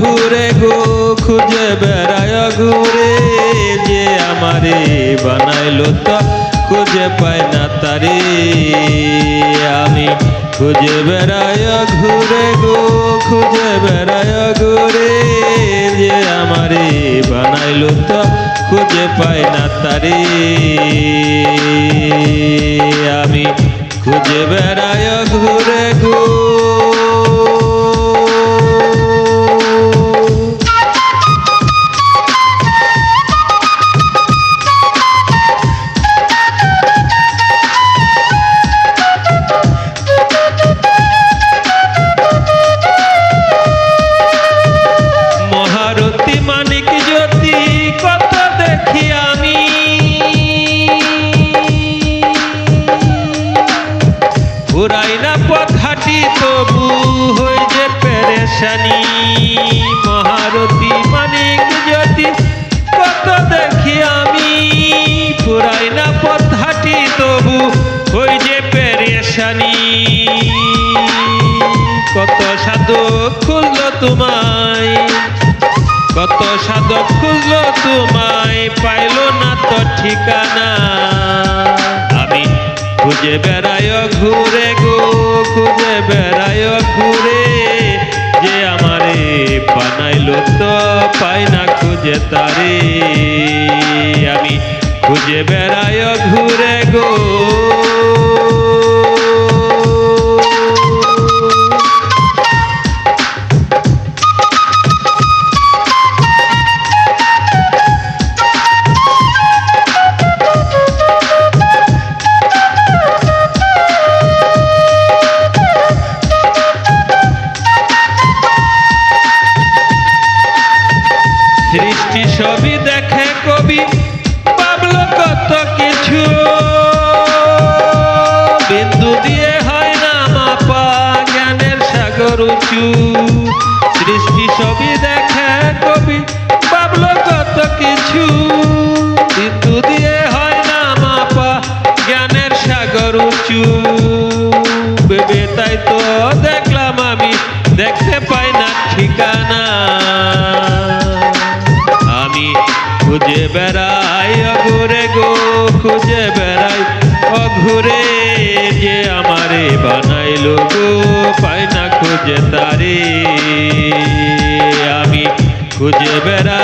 ঘুরে গো, খুঁজে বেড়ায় ঘুরে যে আমারে বানাইলো তো খুঁজে পায় না তারে। আমি খুঁজে বেড়ায় ঘুরে গো, খুঁজে বেড়ায় ঘুরে যে আমারে বানাইলো তো খুঁজে পায় না তারে। আমি খুঁজে বেড়ায় ঘুরে গো ঘুরাই না পথাটি তবু হই যে পেরেশানি। মহারতী মানিক জ্যোতি কত দেখি আমি। ঘুরাই না পথাটি তবু হই যে পেরেশানি। কত সাধক খুললো তোমায়, কত সাধক খুঁজলো তোমায়, পাইলো না তো ঠিকানা। খুঁজে বেড়ায় ঘুরে গো, খুঁজে বেড়ায় ঘুরে। যে আমারে বানাইলো তো পাই না খুঁজে তারে। আমি খুঁজে বেড়ায় ঘুরে গো। ছবি দেখে কবি, পাবলো কত কিছু। বিন্দু দিয়ে হয় না মাপা জ্ঞানের সাগর উঁচু। সৃষ্টি ছবি দেখে কবি অঘুরে যে আমারে বানাইল গো পায় না খুঁজে তারে। আমি খুঁজে খুঁজে